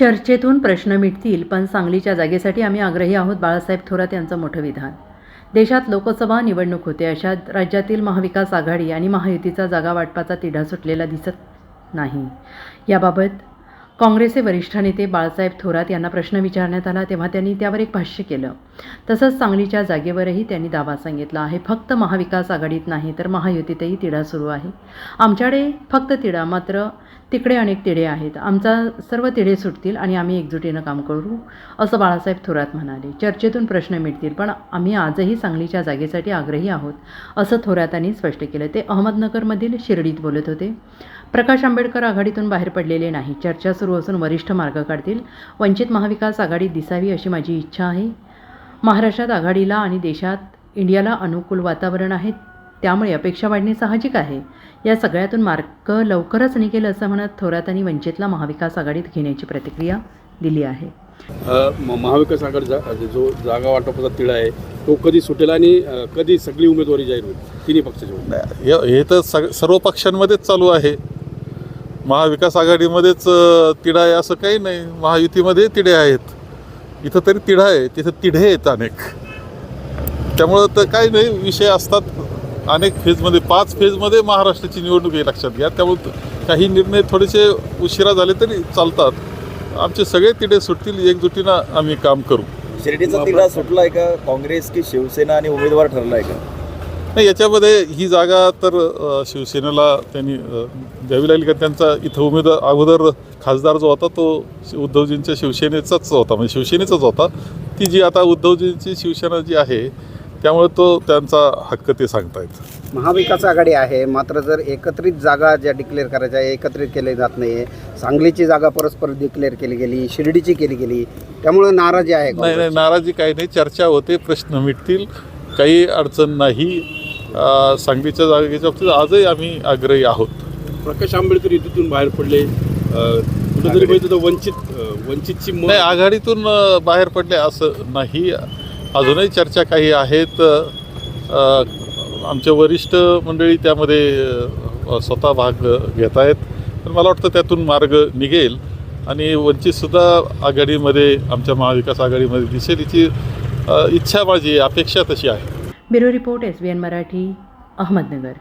चर्चेतून प्रश्न मिटतील पण सांगलीच्या जागेसाठी आम्ही आग्रही आहोत बाळासाहेब थोरात यांचं मोठं विधान. देशात लोकसभा निवडणूक होते अशा राज्यातील महाविकास आघाडी आणि महायुतीचा जागा वाटपाचा तिढा सुटलेला दिसत नाही. याबाबत काँग्रेसचे वरिष्ठ नेते बाळासाहेब थोरात यांना प्रश्न विचारण्यात आला तेव्हा त्यांनी त्यावर एक भाष्य केलं. तसंच सांगलीच्या जागेवरही त्यांनी दावा सांगितला आहे फक्त महाविकास आघाडीत नाही तर महायुतीतही तिढा सुरू आहे. आमच्याकडे फक्त तिढा मात्र तिकडे अनेक तिढे आहेत. आमचा सर्व तिढे सुटतील आणि आम्ही एकजुटीनं काम करू असं बाळासाहेब थोरात म्हणाले. चर्चेतून प्रश्न मिटतील पण आम्ही आजही सांगलीच्या जागेसाठी आग्रही आहोत असं थोरातांनी स्पष्ट केलं. ते अहमदनगरमधील शिर्डीत बोलत होते. प्रकाश आंबेडकर आघाडीतून बाहेर पडलेले नाही. चर्चा सुरू असून वरिष्ठ मार्ग काढतील. वंचित महाविकास आघाडी दिसावी अशी माझी इच्छा आहे. महाराष्ट्रात आघाडीला आणि देशात इंडियाला अनुकूल वातावरण आहे त्यामुळे अपेक्षा वाढणे साहजिक आहे. या सगळ्यातून मार्ग लवकरच निघेल असं म्हणत थोरातांनी वंचितला महाविकास आघाडीत घेण्याची प्रतिक्रिया दिली आहे. महाविकास आघाडीचा जो जागा वाटपाचा तिढा आहे तो कधी सुटेल आणि कधी सगळी उमेदवारी जाहीर होईल? तिन्ही पक्षाची नाही, हे तर सग सर्व पक्षांमध्येच चालू आहे. महाविकास आघाडीमध्येच तिढा आहे असं काही नाही. महायुतीमध्ये तिढे आहेत. इथं तरी तिढा आहे. तिथं तिढे आहेत अनेक. त्यामुळं तर काही नाही विषय असतात. अनेक फेजमध्ये पाच फेजमध्ये महाराष्ट्राची निवडणूक आहे लक्षात घ्या. त्यामुळे काही निर्णय थोडेसे उशिरा झाले तरी चालतात. आमचे सगळे तिढे सुटतील एकजुटीनं आम्ही काम करू. शिर्डीचा तिढा सुटलाय का? काँग्रेस की शिवसेना आणि उमेदवार ठरलाय का? नाही याच्यामध्ये ही जागा तर शिवसेनेला त्यांनी द्यावी लागली का त्यांचा इथं उमेदवार अगोदर खासदार जो होता तो उद्धवजींच्या शिवसेनेचाच होता. म्हणजे शिवसेनेचाच होता. ती जी आता उद्धवजींची शिवसेना जी आहे त्यामुळे तो त्यांचा हक्क ते सांगतायत. महाविकास आघाडी आहे मात्र जर एकत्रित जागा ज्या डिक्लेअर करायच्या आहे एकत्रित केले जात नाही आहे सांगलीची जागा परस्पर डिक्लेअर केली गेली शिर्डीची केली गेली त्यामुळे नाराजी आहे नाही नाही. नाराजी काही नाही चर्चा होते प्रश्न मिटतील काही अडचण नाही. अ, सांगलीच्या जागेच्या बाबतीत आजही आम्ही आग्रही आहोत. प्रकाश आंबेडकर युतीतून बाहेर पडले. अ, कुठेतरी वंचित अ, वंचितची नाही आघाडीतून अ, बाहेर पडले असं नाही. अजूनही चर्चा काही आहेत. आमच्या वरिष्ठ मंडळी त्यामध्ये स्वतः भाग घेत आहेत. पण मला वाटतं त्यातून मार्ग निघेल. आणि वंचितसुद्धा आघाडीमध्ये आमच्या महाविकास आघाडीमध्ये दिसेल याची इच्छा माझी अपेक्षा तशी आहे. Bureau report S B N Marathi Ahmednagar.